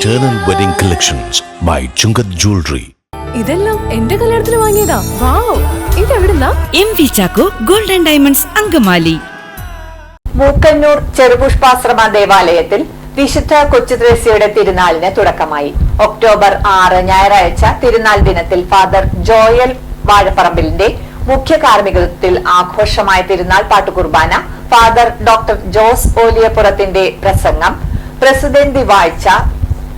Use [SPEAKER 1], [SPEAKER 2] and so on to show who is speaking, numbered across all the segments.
[SPEAKER 1] Eternal Wedding Collections by Chungat Jewelry.
[SPEAKER 2] ഇതെല്ലാം എന്റെ കല്യാണത്തിന് വാങ്ങിയതാ. Wow ഇതെവിടുന്നാ?
[SPEAKER 3] M V Chacko golden diamonds Angamaly.
[SPEAKER 4] Mookkannoor ചെറുപുഷ്പാശ്രമ ദേവാലയത്തിൽ വിശുദ്ധ കൊച്ചുത്രേസ്യയുടെ തിരുനാളിന് തുടക്കമായി. ഒക്ടോബർ ആറ് ഞായറാഴ്ച തിരുനാൾ ദിനത്തിൽ ഫാദർ ജോയൽ വാഴപ്പറമ്പിലിന്റെ മുഖ്യ കാർമ്മികത്വത്തിൽ ആഘോഷമായ തിരുനാൾ പാട്ടുകുർബാന ഫാദർ ഡോക്ടർ ജോസ് ഓലിയപ്പുറത്തിന്റെ പ്രസംഗം പ്രസിഡന്റ് വാഴ്ച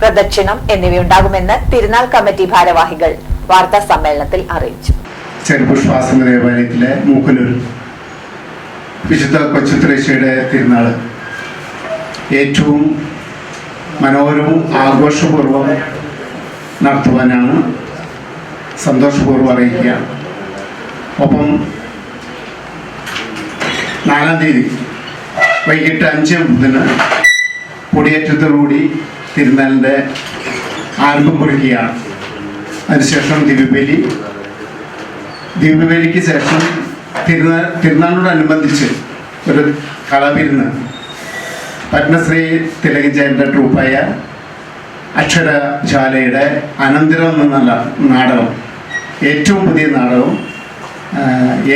[SPEAKER 4] പ്രദക്ഷിണം എന്നിവയുണ്ടാകുമെന്ന് തിരുനാൾ കമ്മിറ്റി ഭാരവാഹികൾ വാർത്താ സമ്മേളനത്തിൽ അറിയിച്ചു.
[SPEAKER 5] ചെറുപുഷ്പാസന ദേവാലയത്തിലെ മൂക്കലൂർ വിശുദ്ധ കൊച്ചുത്രേശ്യയുടെ തിരുനാൾ ഏറ്റവും മനോഹരവും ആഘോഷപൂർവം നടത്തുവാനാണ് സന്തോഷപൂർവം അറിയിക്കുക. ഒപ്പം നാലാം തീയതി വൈകിട്ട് അഞ്ച് മുതൽ കൊടിയേറ്റത്തോടുകൂടി തിരുനാളിന്റെ ആരംഭം കുറിക്കുകയാണ്. അതിനുശേഷം ദിവ്യബലി. ദിവ്യബലിക്ക് ശേഷം തിരുനാൾ തിരുനാളിനോടനുബന്ധിച്ച് ഒരു കലാവിരുന്ന് പത്മശ്രീ തിലകജയന്റെ ട്രൂപ്പായ അക്ഷരശാലയുടെ അനന്തരം എന്നുള്ള നാടകം ഏറ്റവും പുതിയ നാടകം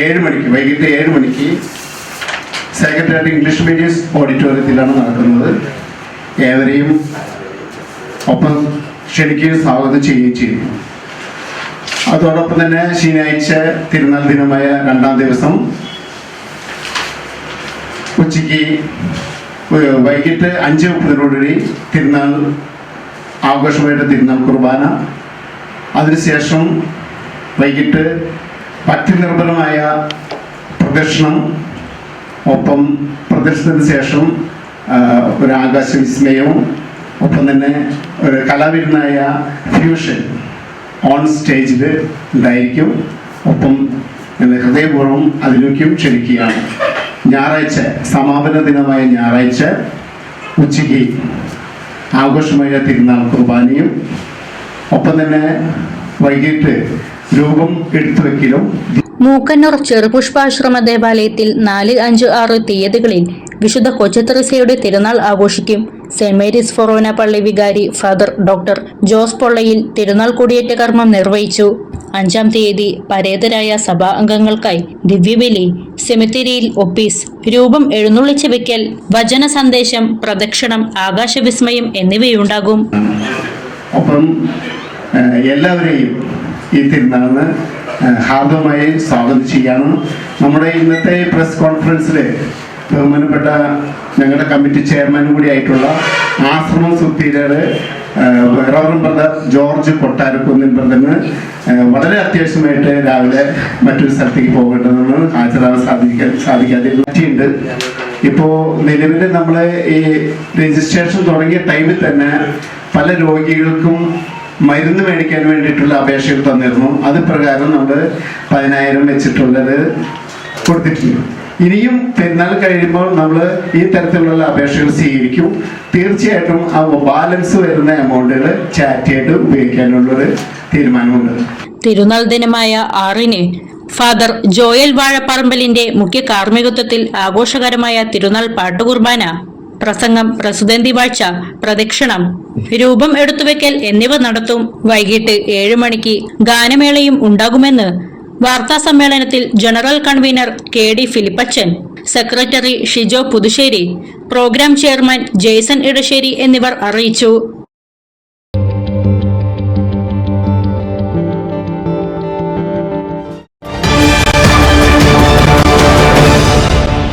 [SPEAKER 5] ഏഴ് മണിക്ക് വൈകിട്ട് ഏഴ് മണിക്ക് സെക്രട്ടേറിയറ്റ് ഇംഗ്ലീഷ് മീഡിയം ഓഡിറ്റോറിയത്തിലാണ് നടക്കുന്നത്. ഏവരെയും ഒപ്പം ക്ഷണിക്കുകയും സ്വാഗതം ചെയ്യുകയും ചെയ്തു. അതോടൊപ്പം തന്നെ ശനിയാഴ്ച തിരുനാൾ ദിനമായ രണ്ടാം ദിവസം ഉച്ചയ്ക്ക് വൈകിട്ട് അഞ്ച് മുപ്പതിനോടുകൂടി തിരുനാൾ ആഘോഷമായിട്ട് തിരുനാൾ കുർബാന. അതിനുശേഷം വൈകിട്ട് ഭക്തി നിർഭരമായ പ്രദക്ഷിണം. ഒപ്പം പ്രദർശനത്തിന് ശേഷം ഒരു ആകാശ വിസ്മയവും ഒപ്പം തന്നെ ഒരു കലാവിരുന്നായ ഫ്യൂഷൻ ഓൺ സ്റ്റേജിൽ ഉണ്ടായിരിക്കും. ഒപ്പം ഹൃദയപൂർവം അതിലേക്കും ക്ഷണിക്കുകയാണ്. ഞായറാഴ്ച സമാപന ദിനമായ ഞായറാഴ്ച ഉച്ചയ്ക്ക് ആഘോഷമായ തിരുനാൾ കുർബാനയും ഒപ്പം തന്നെ വൈകിട്ട് രൂപം എടുത്തു വയ്ക്കലും
[SPEAKER 6] മൂക്കന്നൂർ ചെറുപുഷ്പാശ്രമ ദേവാലയത്തിൽ നാല് അഞ്ച് ആറ് തീയതികളിൽ വിശുദ്ധ കൊച്ചത്രിസയുടെ തിരുനാൾ ആഘോഷിക്കും. സെന്റ് മേരീസ് ഫൊറോന പള്ളി വികാരി ഫാദർ ഡോക്ടർ ജോസ് പൊള്ളയിൽ തിരുനാൾ കൊടിയേറ്റ കർമ്മം നിർവഹിച്ചു. അഞ്ചാം തീയതി പരേതരായ സഭാ അംഗങ്ങൾക്കായി ദിവ്യബലി സെമിത്തിരിയിൽ ഒപ്പീസ് രൂപം എഴുന്നള്ളിച്ച് വെക്കൽ വചന സന്ദേശം പ്രദക്ഷിണം ആകാശവിസ്മയം എന്നിവയുണ്ടാകും.
[SPEAKER 5] ഒപ്പം എല്ലാവരെയും ഈ തിരുനാളിന് ഹാർദമായി സ്വാഗതം ചെയ്യാണ് നമ്മുടെ ഇന്നത്തെ പ്രസ് കോൺഫറൻസിൽ ബഹുമാനപ്പെട്ട ഞങ്ങളുടെ കമ്മിറ്റി ചെയർമാനും കൂടി ആയിട്ടുള്ള ആശ്രമം സുപ്പീരിയർ റവറൻ ബ്രദർ ജോർജ് കൊട്ടാരക്കുന്നിൻ ബ്രദറിന് വളരെ അത്യാവശ്യമായിട്ട് രാവിലെ മറ്റൊരു സ്ഥലത്തേക്ക് പോകേണ്ടതെന്ന് ഹാജരാകാൻ സാധിക്കാൻ സാധിക്കാതെ പറ്റിയുണ്ട്. ഇപ്പോൾ നിലവിൽ നമ്മൾ ഈ രജിസ്ട്രേഷൻ തുടങ്ങിയ ടൈമിൽ തന്നെ പല രോഗികൾക്കും മരുന്ന് മേടിക്കാൻ വേണ്ടിയിട്ടുള്ള അപേക്ഷകൾ തന്നിരുന്നു. അത് പ്രകാരം നമ്മൾ പതിനായിരം വെച്ചിട്ടുള്ളത് കൊടുത്തിട്ടുണ്ട്. ഇനിയും പെരുന്നാൾ കഴിയുമ്പോൾ നമ്മൾ ഈ തരത്തിലുള്ള അപേക്ഷകൾ സ്വീകരിക്കും. തീർച്ചയായിട്ടും ആ ബാലൻസ് വരുന്ന എമൗണ്ടുകൾ ചാറ്റായിട്ട് ഉപയോഗിക്കാനുള്ളൊരു തീരുമാനമുണ്ട്.
[SPEAKER 6] തിരുനാൾ ദിനമായ ആറിന് ഫാദർ ജോയൽ വാഴപ്പറമ്പലിന്റെ മുഖ്യ കാർമ്മികത്വത്തിൽ ആഘോഷകരമായ തിരുനാൾ പാട്ടുകുർബാന പ്രസംഗം പ്രസുതന്തി വാഴ്ച പ്രദക്ഷിണം രൂപം എടുത്തുവെക്കൽ എന്നിവ നടത്തും. വൈകിട്ട് ഏഴ് മണിക്ക് ഗാനമേളയും ഉണ്ടാകുമെന്ന് വാർത്താ സമ്മേളനത്തിൽ general convener K D ഫിലിപ്പച്ചൻ secretary Shijo Puthussery programme chairman Jaison Edassery എന്നിവർ അറിയിച്ചു.